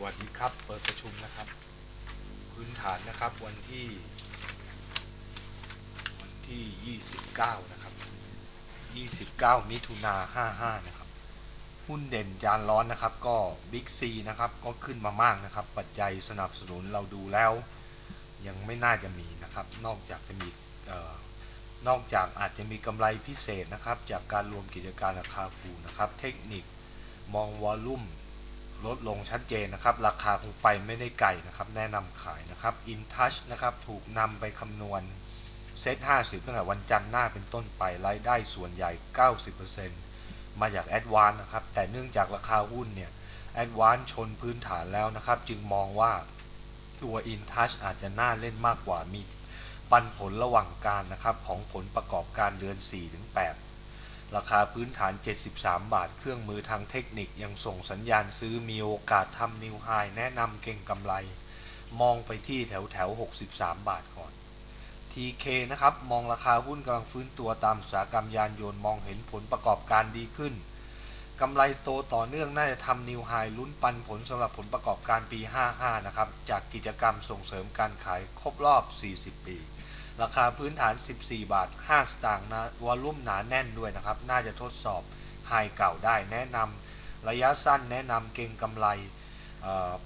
วัสดีครับ เปิดประชุมนะครับ พื้นฐานนะครับวันที่ วันที่ 29 นะครับ 29 มิถุนา55 นะครับ หุ้นเด่นจานร้อนนะครับ ก็บิ๊กซีนะครับ ก็ขึ้นมามากนะครับ ปัจจัยสนับสนุนเราดูแล้ว ยังไม่น่าจะมีนะครับ นอกจากจะมีออนอกจากอาจจะมีกำไรพิเศษนะครับ จากการรวมกิจการราคาฟูนะครับ เทคนิคมองวอลลุ่ม ลดลงชัดเจนนะครับ ราคาคงไปไม่ได้ไกลนะครับ แนะนำขายนะครับ InTouch นะครับถูกนำไปคำนวณเซต50ตั้งแต่วันจันทร์หน้าเป็นต้นไปรายได้ส่วนใหญ่ 90%มาจาก a d v a n c e นะครับ แต่เนื่องจากราคาหุ้นเนี่ย a d v a n c e ชนพื้นฐานแล้วนะครับ จึงมองว่าตัว InTouch อาจจะน่าเล่นมากกว่ามีปันผลระหว่างการนะครับ ของผลประกอบการเดือน 4-8 ราคาพื้นฐาน 73 บาท เครื่องมือทางเทคนิคยังส่งสัญญาณซื้อมีโอกาสทำนิวไฮแนะนำเก่งกำไร มองไปที่แถวแถว 63 บาทก่อน TK นะครับ มองราคาหุ้นกำลังฟื้นตัวตามอุตสาหกรรมยานยนต์มองเห็นผลประกอบการดีขึ้นกำไรโตต่อเนื่องน่าจะทำนิวไฮลุ้นปันผลสำหรับผลประกอบการปี 55 นะครับ จากกิจกรรมส่งเสริมการขายครบรอบ 40 ปี ราคาพื้นฐาน 14 บาท 5 สตางค์นะวอลุ่มหนาแน่นด้วยนะครับ น่าจะทดสอบไฮเก่าได้แนะนำระยะสั้นแนะนำเก่งกำไร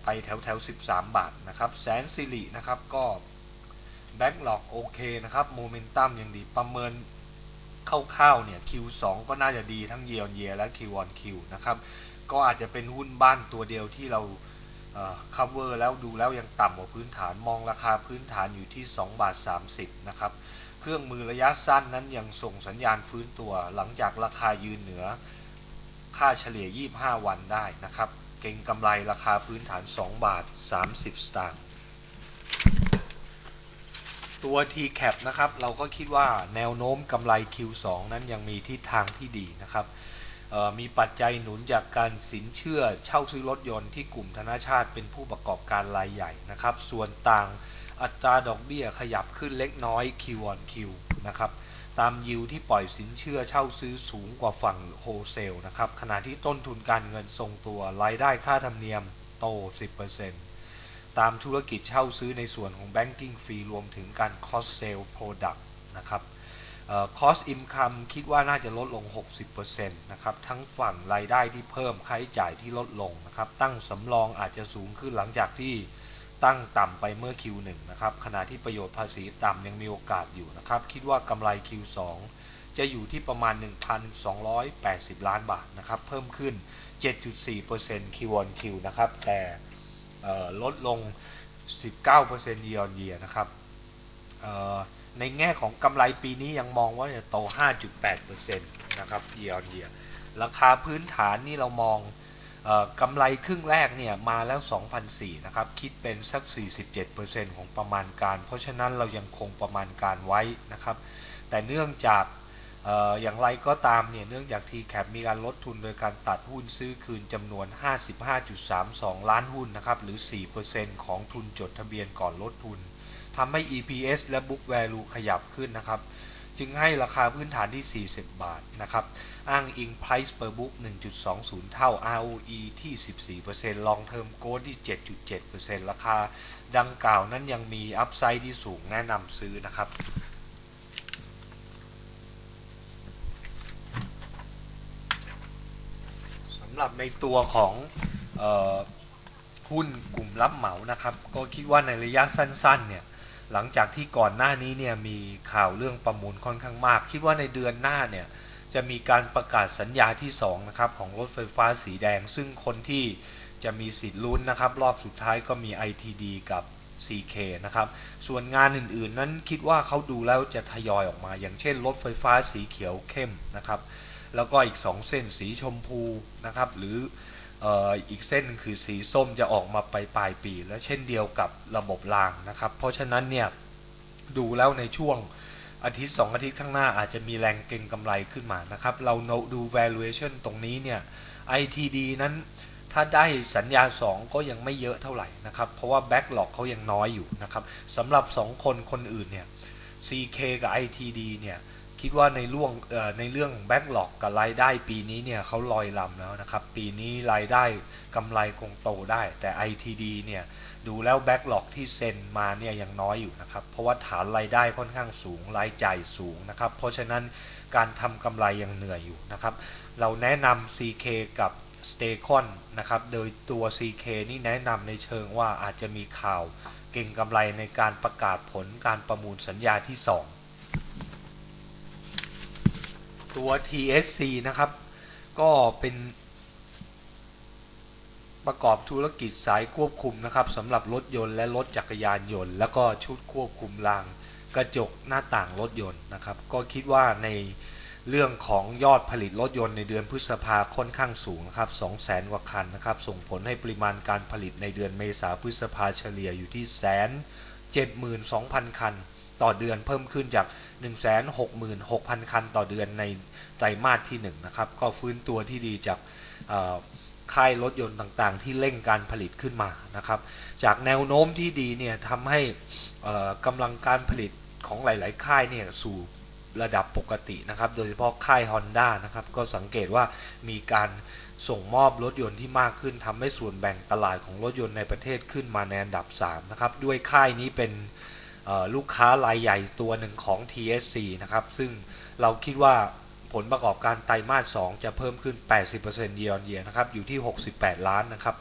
ไปแถวแถว 13 บาทนะครับ แสนสิรินะครับก็แบ็กหลอกโอเคนะครับโมเมนตัมยังดีประเมินคร่าวๆเนี่ย Q2 ก็น่าจะดีทั้ง year on year และ Q on Q นะครับ ก็อาจจะเป็นหุ้นบ้านตัวเดียวที่เรา cover แล้วดูแล้วยังต่ำกว่าพื้นฐานมองราคาพื้นฐานอยู่ที่ 2 บาท 30 นะครับ เครื่องมือระยะสั้นนั้นยังส่งสัญญาณฟื้นตัว หลังจากราคายืนเหนือ ค่าเฉลี่ย 25 วันได้นะครับ เก่งกำไรราคาพื้นฐาน 2 บาท 30 สตางค์ตัว TCAP นะครับ เราก็คิดว่าแนวโน้มกำไร Q2 นั้นยังมีทิศทางที่ดีนะครับ มีปัจจัยหนุนจากการสินเชื่อเช่าซื้อรถยนต์ที่กลุ่มธนาชาติเป็นผู้ประกอบการรายใหญ่นะครับ ส่วนต่างอัตราดอกเบี้ยขยับขึ้นเล็กน้อย Q on Q นะครับตามยิวที่ปล่อยสินเชื่อเช่าซื้อสูงกว่าฝั่งโฮเซลนะครับขณะที่ต้นทุนการเงินทรงตัวรายได้ค่าธรรมเนียมโต 10%ตามธุรกิจเช่าซื้อในส่วนของ banking fee รวมถึงการ cost sale product นะครับ cost income คิดว่าน่าจะลดลง 60%นะครับ ทั้งฝั่งรายได้ที่เพิ่มค่าใช้จ่ายที่ลดลงนะครับ ตั้งสำรองอาจจะสูงขึ้นหลังจากที่ตั้งต่ำไปเมื่อ Q1 นะครับ ขณะที่ประโยชน์ภาษีต่ำยังมีโอกาสอยู่นะครับ คิดว่ากำไร Q2 จะอยู่ที่ประมาณ 1,280 ล้านบาทนะครับ เพิ่มขึ้น 7.4% Q on Q นะครับ แต่ลดลง 19% year on year นะครับ ในแง่ของกำไรปีนี้ยังมองว่าจะโต 5.8%นะครับ year on year ราคาพื้นฐานนี่เรามองออกำไรครึ่งแรกเนี่ยมาแล้ว 2,004นะครับ คิดเป็นสัก 47%ของประมาณการ เพราะฉะนั้นเรายังคงประมาณการไว้นะครับ แต่เนื่องจากออย่างไรก็ตามเนี่ยเนื่องจาก TCAP มีการลดทุนโดยการตัดหุ้นซื้อคืนจำนวน 55.32 ล้านหุ้นนะครับ หรือ 4%ของทุนจดทะเบียนก่อนลดทุน ทำให้ EPS และ Book Value ขยับขึ้นนะครับ จึงให้ราคาพื้นฐานที่ 40 บาทนะครับ อ้างอิง Price per book 1.20 เท่า ROE ที่ 14% Long Term Growth ที่ 7.7%ราคาดังกล่าวนั้นยังมี Upside ที่สูงแนะนำซื้อนะครับสำหรับในตัวของออหุ้นกลุ่มรับเหมานะครับ ก็คิดว่าในระยะสั้นๆเนี่ย หลังจากที่ก่อนหน้านี้เนี่ยมีข่าวเรื่องประมูลค่อนข้างมาก คิดว่าในเดือนหน้าเนี่ยจะมีการประกาศสัญญาที่2นะครับของรถไฟฟ้าสีแดง ซึ่งคนที่จะมีสิทธิ์ลุ้นนะครับ รอบสุดท้ายก็มี ITD กับ CK นะครับ ส่วนงานอื่นๆ นั้นคิดว่าเขาดูแล้วจะทยอยออกมา อย่างเช่นรถไฟฟ้าสีเขียวเข้มนะครับ แล้วก็อีก 2 เส้นสีชมพูนะครับ หรือ อีกเส้นคือสีส้มจะออกมาไปปลายปี และเช่นเดียวกับระบบรางนะครับ เพราะฉะนั้นเนี่ยดูแล้วในช่วงอาทิตย์ 2 อาทิตย์ข้างหน้าอาจจะมีแรงเก็งกำไรขึ้นมานะครับ เราดู valuation ตรงนี้เนี่ย ITD นั้นถ้าได้สัญญา 2 ก็ยังไม่เยอะเท่าไหร่นะครับ เพราะว่า backlog เขายังน้อยอยู่นะครับสำหรับ 2 คนคนอื่นเนี่ย CK กับ ITD เนี่ย คิดว่าในร่วงในเรื่องแบ็กหลอกกับรายได้ปีนี้เนี่ยเขาลอยลำแล้วนะครับ ปีนี้รายได้กำไรคงโตได้ แต่ ITD เนี่ยดูแล้วแบ็กหลอกที่เซ็นมาเนี่ยยังน้อยอยู่นะครับ เพราะว่าฐานรายได้ค่อนข้างสูงรายจ่ายสูงนะครับ เพราะฉะนั้นการทำกำไรยังเหนื่อยอยู่นะครับ เราแนะนำ CK กับ s t a c o n นะครับ โดยตัว CK นี่แนะนำในเชิงว่าอาจจะมีข่าวเก่งกำไรในการประกาศผลการประมูลสัญญาที่ 2 ตัว TSC นะครับ ก็เป็น ประกอบธุรกิจสายควบคุมนะครับสำหรับรถยนต์และรถจักรยานยนต์ แล้วก็ชุดควบคุมรางกระจกหน้าต่างรถยนต์นะครับ ก็คิดว่าในเรื่องของยอดผลิตรถยนต์ในเดือนพฤษภาค่อนข้างสูงนะครับ200,000กว่าคันนะครับ ส่งผลให้ปริมาณการผลิตในเดือนเมษาพฤษภาเฉลี่ยอยู่ที่แสน72,000 คัน ต่อเดือนเพิ่มขึ้นจาก 166,000 คันต่อเดือนในไตรมาสที่1นะครับก็ฟื้นตัวที่ดีจากค่ายรถยนต์ต่างๆ ที่เร่งการผลิตขึ้นมานะครับ จากแนวโน้มที่ดีเนี่ยทำให้กำลังการผลิตของหลาย ๆ ค่ายเนี่ยสู่ระดับปกตินะครับ โดยเฉพาะค่าย Honda นะครับ ก็สังเกตว่ามีการส่งมอบรถยนต์ที่มากขึ้นทำให้ส่วนแบ่งตลาดของรถยนต์ในประเทศขึ้นมาในอันดับ 3 นะครับ ด้วยค่ายนี้เป็น ลูกค้ารายใหญ่ตัวหนึ่งของ TSC นะครับ ซึ่งเราคิดว่าผลประกอบการไตรมาส 2 จะเพิ่มขึ้น 80% year on year นะครับ อยู่ที่ 68 ล้านนะครับ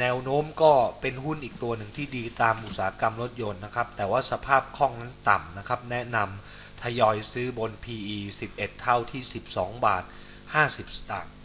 แนวโน้มก็เป็นหุ้นอีกตัวหนึ่งที่ดีตามอุตสาหกรรมรถยนต์นะครับ แต่ว่าสภาพคล่องนั้นต่ำนะครับ แนะนำทยอยซื้อบน PE 11 เท่าที่ 12 บาท 50 สตางค์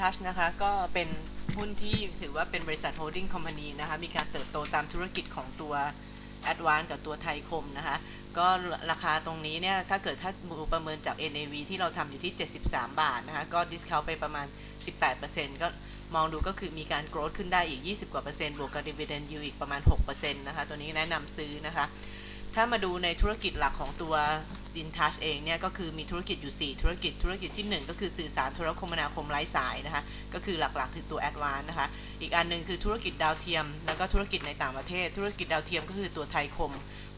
ตัว InTouch นะคะก็เป็นหุ้นที่ถือว่าเป็นบริษัทโฮลดิ้งคอมพานีนะคะมีการเติบโตตามธุรกิจของตัว a d v a n c e กับตัวไทยคมนะคะก็ราคาตรงนี้เนี่ยถ้าเกิดถ้าดูประเมินจาก NAV ที่เราทำอยู่ที่ 73 บาทนะคะก็ discount ไปประมาณ 18%ก็มองดูก็คือมีการ growth ขึ้นได้อีก 20 กว่าเปอร์เซ็นต์บวกกับ dividend yield อีกประมาณ 6%นะคะตัวนี้แนะนำซื้อนะคะ ถ้ามาดูในธุรกิจหลักของตัว DinTouch เองเนี่ยก็คือมีธุรกิจอยู่ 4 ธุรกิจธุรกิจที่ 1 ก็คือสื่อสารโทรคมนาคมไร้สายนะคะก็คือหลักๆคือตัว Advance นะคะอีกอันหนึงคือธุรกิจดาวเทียม แล้วก็ธุรกิจในต่างประเทศ ธุรกิจดาวเทียมก็คือตัวไทยคม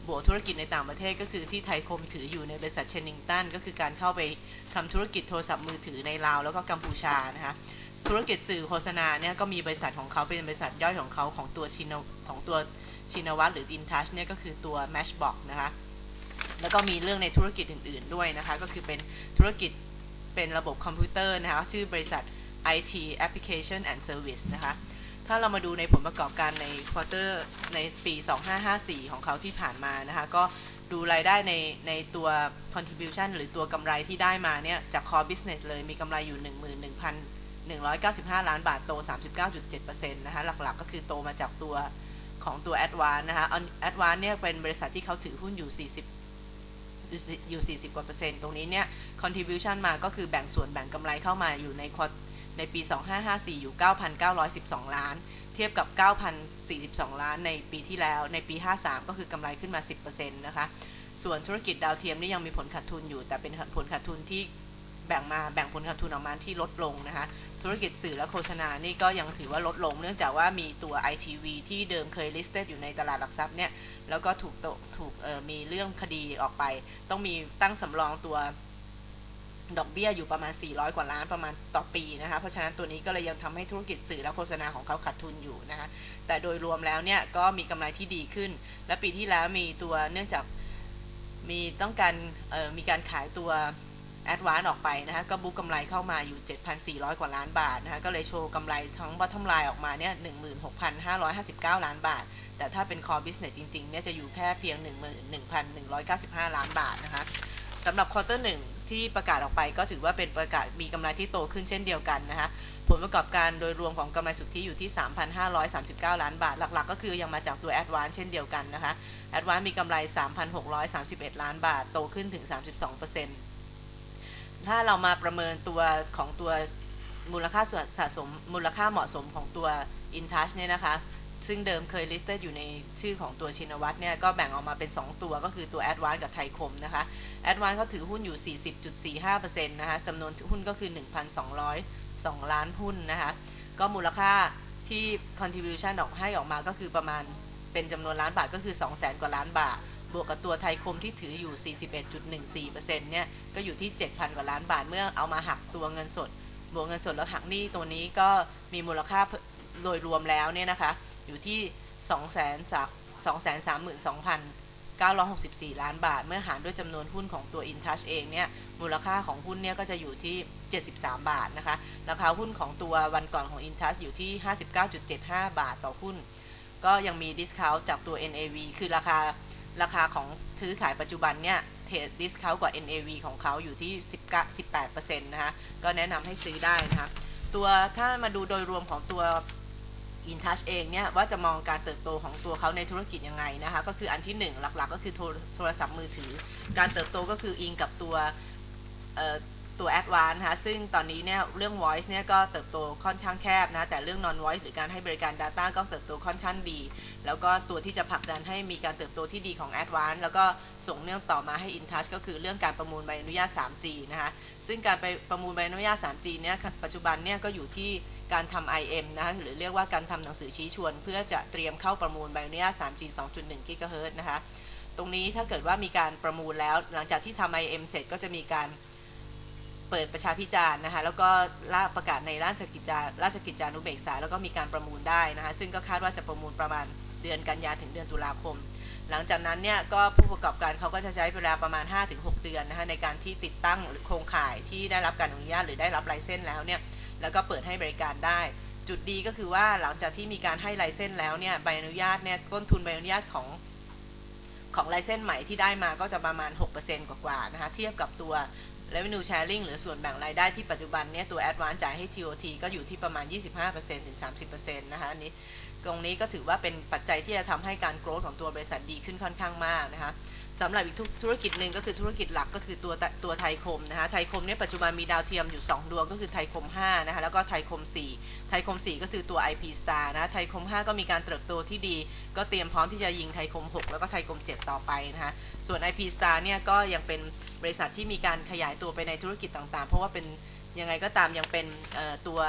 บวกธุรกิจในต่างประเทศก็คือที่ไทยคมถืออยู่ในบริษัทเชนิงตันก็คือการเข้าไปทำธุรกิจโทรศัพท์มือถือในลาวแล้วก็กัมพูชานะคะธุรกิจสื่อโฆษณาเนี่ยก็มีบริษัทของเขาเป็นบริษัทย่อยของเขาของตัวชินของตัวชินวัตหรือ DinTouch เนี่ยก็คือตัว Matchbox นะคะ แล้วก็มีเรื่องในธุรกิจอื่น ๆ ด้วยนะคะ ก็คือเป็นธุรกิจเป็นระบบคอมพิวเตอร์นะคะ ชื่อบริษัท IT Application and Service นะคะ ถ้าเรามาดูในผลประกอบการในควอเตอร์ในปี 2554 ของเขาที่ผ่านมานะคะ ก็ดูรายได้ในในตัว contribution หรือตัวกำไรที่ได้มาเนี่ย จาก core business เลยมีกำไรอยู่ 11,195 ล้านบาทโต 39.7%นะคะ หลักๆ ก็คือโตมาจากตัวของตัว Advance นะคะ Advance เนี่ยเป็นบริษัทที่เขาถือหุ้นอยู่ 40 อยู่ 40 กว่าเปอร์เซ็นต์ตรงนี้เนี่ย contribution มาก็คือแบ่งส่วนแบ่งกำไรเข้ามาอยู่ในควอในปี 2554 อยู่ 9,912 ล้าน เทียบกับ 9,042 ล้านในปีที่แล้ว ในปี 53 ก็คือกำไรขึ้นมา 10%นะคะ ส่วนธุรกิจดาวเทียมนี่ยังมีผลขาดทุนอยู่ แต่เป็นผลขาดทุนที่ แบ่งมาแบ่งผลขาดทุนออกมาที่ลดลงนะคะ ธุรกิจสื่อและโฆษณานี่ก็ยังถือว่าลดลง เนื่องจากว่ามีตัว ITV ที่เดิมเคย listed อยู่ในตลาดหลักทรัพย์เนี่ย แล้วก็ถูกถูกมีเรื่องคดีออกไป ต้องมีตั้งสำรองตัวดอกเบี้ยอยู่ประมาณ 400 กว่าล้านประมาณต่อปีนะคะ เพราะฉะนั้นตัวนี้ก็เลยยังทำให้ธุรกิจสื่อและโฆษณาของเขาขาดทุนอยู่นะคะ แต่โดยรวมแล้วเนี่ยก็มีกำไรที่ดีขึ้น และปีที่แล้วมีตัวเนื่องจากมีต้องการมีการขายตัว แอดวานออกไปนะคะก็บุกกำไรเข้ามาอยู่ 7,400 กว่าล้านบาทนะคะก็เลยโชว์กำไรทั้ง bottom line ออกมาเนี่ย16,559 ล้านบาท แต่ถ้าเป็น core business จริงๆเนี่ยจะอยู่แค่เพียง 11,195 ล้านบาทนะคะสำหรับ quarter 1ที่ประกาศออกไปก็ถือว่าเป็นประกาศมีกำไรที่โตขึ้นเช่นเดียวกันนะคะผลประกอบการโดยรวมของกำไรสุทธิอยู่ที่ 3,539 ล้านบาท หลักๆ ก็คือยังมาจากตัว Advance เช่นเดียวกันนะคะ Advance มีกำไร 3,631 ล้านบาท โตขึ้นถึง 32% ถ้าเรามาประเมินตัวของตัวมูลค่าสะสมมูลค่าเหมาะสมของตัว InTouch เนี่ยนะคะ ซึ่งเดิมเคย listed อยู่ในชื่อของตัวชินวัตรเนี่ยก็แบ่งออกมาเป็น 2 ตัวก็คือตัว a d v a n c e กับไทยคมนะคะ a d v a n c e เขาถือหุ้นอยู่ 40.45%นะคะจำนวนหุ้นก็คือ 1,202 ล้านหุ้นนะคะ ก็มูลค่าที่ contribution ออกให้ออกมาก็คือประมาณเป็นจำนวนล้านบาทก็คือ 200,000 กว่าล้านบาท บวกกับตัวไทยคมที่ถืออยู่ 41.14%เนี่ยก็อยู่ที่ 7,000 กว่าล้านบาทเมื่อเอามาหักตัวเงินสด บวกเงินสดแล้วหักหนี้ตัวนี้ก็มีมูลค่าโดยรวมแล้วเนี่ยนะคะ อยู่ที่ 232,964 ล้านบาท เมื่อหารด้วยจำนวนหุ้นของตัว InTouch เองเนี่ยมูลค่าของหุ้นเนี่ยก็จะอยู่ที่ 73 บาทนะคะราคาหุ้นของตัววันก่อนของ InTouch อยู่ที่ 59.75 บาทต่อหุ้น ก็ยังมี discount จากตัว NAV คือราคา ราคาของซื้อขายปัจจุบันเนี่ยเทรดดิสคาวกว่า NAV ของเขาอยู่ที่ 18%นะคะก็แนะนำให้ซื้อได้นะคะตัวถ้ามาดูโดยรวมของตัว InTouch เองเนี่ยว่าจะมองการเติบโตของตัวเขาในธุรกิจยังไงนะคะก็คืออันที่ 1 หลักๆ ก็คือโทรศัพท์มือถือ การเติบโตก็คืออิงกับตัว ตัว Advanced นะคะซึ่งตอนนี้เนี่ยเรื่อง Voice เนี่ยก็เติบโตค่อนข้างแคบนะ แต่เรื่อง Non Voice หรือการให้บริการ Data ก็เติบโตค่อนข้างดี แล้วก็ตัวที่จะผลักดันให้มีการเติบโตที่ดีของ Advanced แล้วก็ส่งเนื่องต่อมาให้ InTouch ก็คือเรื่องการประมูลใบอนุญาต 3G นะคะซึ่งการไปประมูลใบอนุญาต 3G เนี่ยปัจจุบันเนี่ยก็อยู่ที่การทำ IM นะคะหรือเรียกว่าการทำหนังสือชี้ชวน เพื่อจะเตรียมเข้าประมูลใบอนุญาต 3G 2.1 GHz นะคะตรงนี้ถ้าเกิดว่ามีการประมูลแล้ว หลังจากที่ทำ IM เสร็จก็จะมีการ เปิดประชาพิจารณ์นะคะแล้วก็ล่าประกาศในราชกิจจาราชกิจจานุเบกษาแล้วก็มีการประมูลได้นะคะซึ่งก็คาดว่าจะประมูลประมาณเดือนกันยาถึงเดือนตุลาคม หลังจากนั้นเนี่ยก็ผู้ประกอบการเขาก็จะใช้เวลาประมาณ 5-6 เดือนนะคะในการที่ติดตั้งโครงข่ายที่ได้รับการอนุญาตหรือได้รับไลเซนส์แล้วเนี่ยแล้วก็เปิดให้บริการได้ จุดดีก็คือว่าหลังจากที่มีการให้ไลเซนส์แล้วเนี่ยใบอนุญาตเนี่ยต้นทุนใบอนุญาตของของไลเซนส์ใหม่ที่ได้มาก็จะประมาณ 6%กว่าๆนะคะเทียบกับตัว revenue sharing หรือส่วนแบ่งรายได้ที่ปัจจุบันเนี่ยตัว Advance จ่ายให้ TOT ก็อยู่ที่ประมาณ 25%ถึง 30%นะคะอันนี้ตรงนี้ก็ถือว่าเป็นปัจจัยที่จะทำให้การโกรธของตัวบริษัทดีขึ้นค่อนข้างมากนะคะ สำหรับอีกธุรกิจหนึ่งก็คือธุรกิจหลักก็คือตัวตัวไทยคมนะคะไทยคมเนี่ยปัจจุบันมีดาวเทียมอยู่ 2 ดวงก็คือไทยคม5นะคะแล้วก็ไทยคม 4 ไทยคม 4 ก็คือตัว IP Star นะไทยคม 5 ก็มีการเติบโตที่ดี ก็เตรียมพร้อมที่จะยิงไทยคม 6 แล้วก็ไทยคม 7 ต่อไปนะคะส่วน IP Star เนี่ยก็ยังเป็นบริษัทที่มีการขยายตัวไปในธุรกิจต่างๆ เพราะว่าเป็นยังไงก็ตามยังเป็นตัว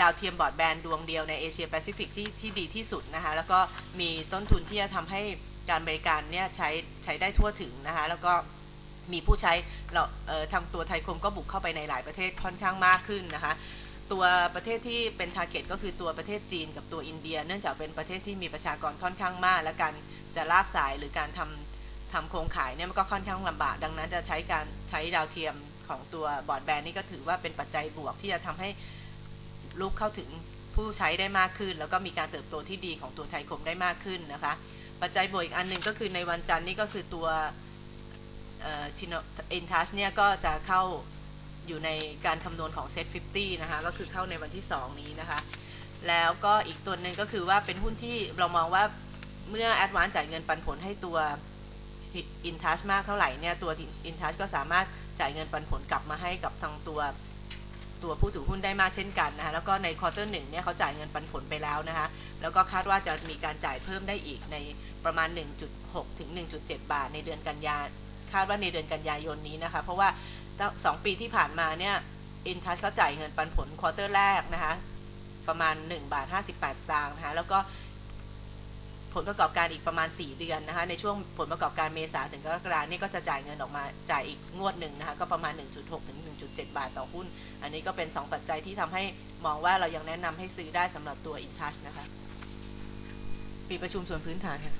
ดาวเทียมบอร์ดแบนด์ดวงเดียวในเอเชียแปซิฟิกที่ที่ดีที่สุดนะคะแล้วก็มีต้นทุนที่จะทำให้ การบริการเนี่ยใช้ใช้ได้ทั่วถึงนะคะแล้วก็มีผู้ใช้เราเอ่อทางตัวไทยคมก็บุกเข้าไปในหลายประเทศค่อนข้างมากขึ้นนะคะตัวประเทศที่เป็นทาร์เก็ตก็คือตัวประเทศจีนกับตัวอินเดีย เนื่องจากเป็นประเทศที่มีประชากรค่อนข้างมาก และการจะลากสายหรือการทำทำโครงข่ายเนี่ยมันก็ค่อนข้างลำบาก ดังนั้นจะใช้การใช้ดาวเทียมของตัวบอร์ดแบนด์นี่ก็ถือว่าเป็นปัจจัยบวกที่จะทำให้ลูกเข้าถึงผู้ใช้ได้มากขึ้น แล้วก็มีการเติบโตที่ดีของตัวไทยคมได้มากขึ้นนะคะ ปัจจัยบวกอีกอันหนึ่งก็คือในวันจันทร์นี่ก็คือตัวชินอินทัชเนี่ยก็จะเข้าอยู่ในการคำนวณของเซ็ต50 นะคะ ก็คือเข้าในวันที่ 2 นี้นะคะ แล้วก็อีกตัวหนึ่งก็คือว่าเป็นหุ้นที่เรามองว่าเมื่อ a d v a n c e จ่ายเงินปันผลให้ตัว InTouch มากเท่าไหร่เนี่ย ตัว InTouch ก็สามารถจ่ายเงินปันผลกลับมาให้กับทางตัว ตัวผู้ถือหุ้นได้มากเช่นกันนะคะแล้วก็ในควอเตอร์หนึ่งเนี่ยเขาจ่ายเงินปันผลไปแล้วนะคะแล้วก็คาดว่าจะมีการจ่ายเพิ่มได้อีกในประมาณ 1.6 ถึง 1.7 บาท ในเดือนกันยาคาดว่าในเดือนกันยายนนี้นะคะเพราะว่าสองปีที่ผ่านมาเนี่ยอินทัชเขาจ่ายเงินปันผลควอเตอร์แรกนะคะประมาณ 1 บาท 58 สตางค์นะคะแล้วก็ ผลประกอบการอีกประมาณ 4 เดือนนะคะในช่วงผลประกอบการเมษาถึงกรกฎานี่ก็จะจ่ายเงินออกมาจ่ายอีกงวดหนึ่งนะคะก็ประมาณ 1.6 ถึง 1.7 บาทต่อหุ้น อันนี้ก็เป็น 2 ปัจจัยที่ทำให้มองว่าเรายังแนะนำให้ซื้อได้สำหรับตัว InTouch นะคะปีประชุมส่วนพื้นฐานค่ะ